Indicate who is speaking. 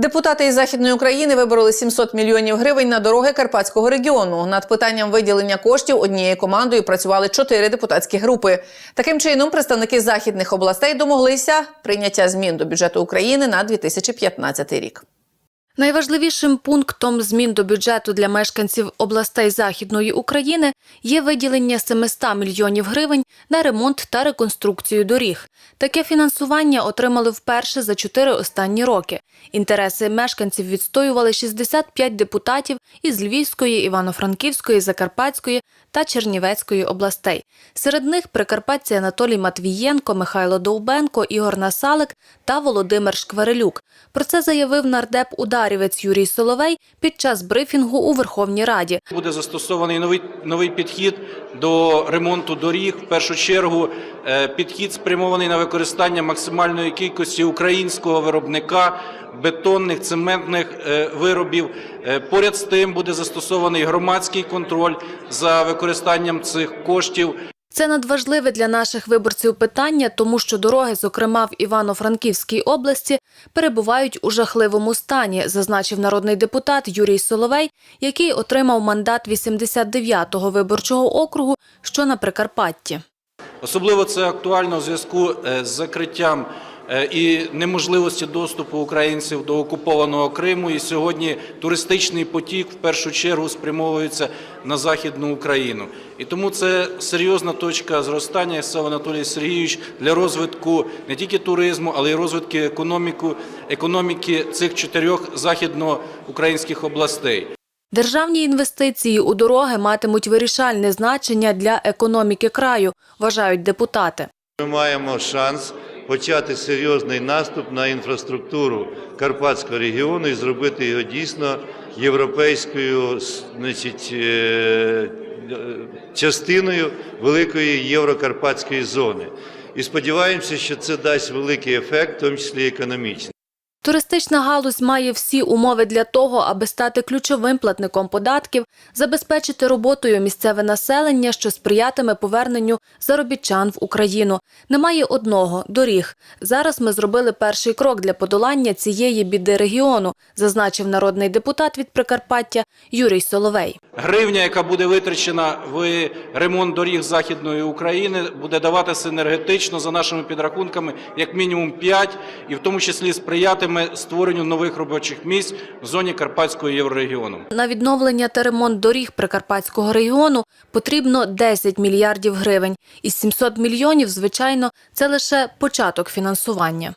Speaker 1: Депутати із західної України вибороли 700 мільйонів гривень на дороги Карпатського регіону. Над питанням виділення коштів однією командою працювали чотири депутатські групи. Таким чином, представники західних областей домоглися прийняття змін до бюджету України на 2015 рік.
Speaker 2: Найважливішим пунктом змін до бюджету для мешканців областей Західної України є виділення 700 мільйонів гривень на ремонт та реконструкцію доріг. Таке фінансування отримали вперше за чотири останні роки. Інтереси мешканців відстоювали 65 депутатів із Львівської, Івано-Франківської, Закарпатської та Чернівецької областей. Серед них прикарпатці Анатолій Матвієнко, Михайло Довбенко, Ігор Насалик та Володимир Шкварелюк. Про це заявив нардеп ударівець Юрій Соловей під час брифінгу у Верховній Раді.
Speaker 3: Буде застосований новий, новий підхід до ремонту доріг. В першу чергу е, підхід спрямований на використання максимальної кількості українського виробника бетонних цементних е, виробів. Е, Поряд з тим буде застосований громадський контроль за використанням цих коштів.
Speaker 2: Це надважливе для наших виборців питання, тому що дороги, зокрема в Івано-Франківській області, перебувають у жахливому стані, зазначив народний депутат Юрій Соловей, який отримав мандат 89-го виборчого округу, що на Прикарпатті.
Speaker 3: Особливо це актуально у зв'язку е, з закриттям і неможливості доступу українців до окупованого Криму. І сьогодні туристичний потік в першу чергу спрямовується на Західну Україну. І тому це серйозна точка зростання, як сказав Анатолій Сергійович, для розвитку не тільки туризму, але й розвитку економіку, економіки цих чотирьох західноукраїнських областей.
Speaker 2: Державні інвестиції у дороги матимуть вирішальне значення для економіки краю, вважають депутати.
Speaker 4: Ми маємо шанс почати серйозний наступ на інфраструктуру Карпатського регіону і зробити його дійсно європейською значить, е, частиною великої єврокарпатської зони. І сподіваємося, що це дасть великий ефект, в тому числі економічний.
Speaker 2: Туристична галузь має всі умови для того, аби стати ключовим платником податків, забезпечити роботою місцеве населення, що сприятиме поверненню заробітчан в Україну. Немає одного доріг. Зараз ми зробили перший крок для подолання цієї біди регіону, зазначив народний депутат від Прикарпаття Юрій Соловей.
Speaker 3: Гривня, яка буде витрачена в ремонт доріг Західної України, буде даватися енергетично за нашими підрахунками як мінімум 5, і в тому числі сприятиме створенню нових робочих місць в зоні Карпатського єврорегіону.
Speaker 2: На відновлення та ремонт доріг Прикарпатського регіону потрібно 10 мільярдів гривень. Із 700 мільйонів, звичайно, це лише початок фінансування.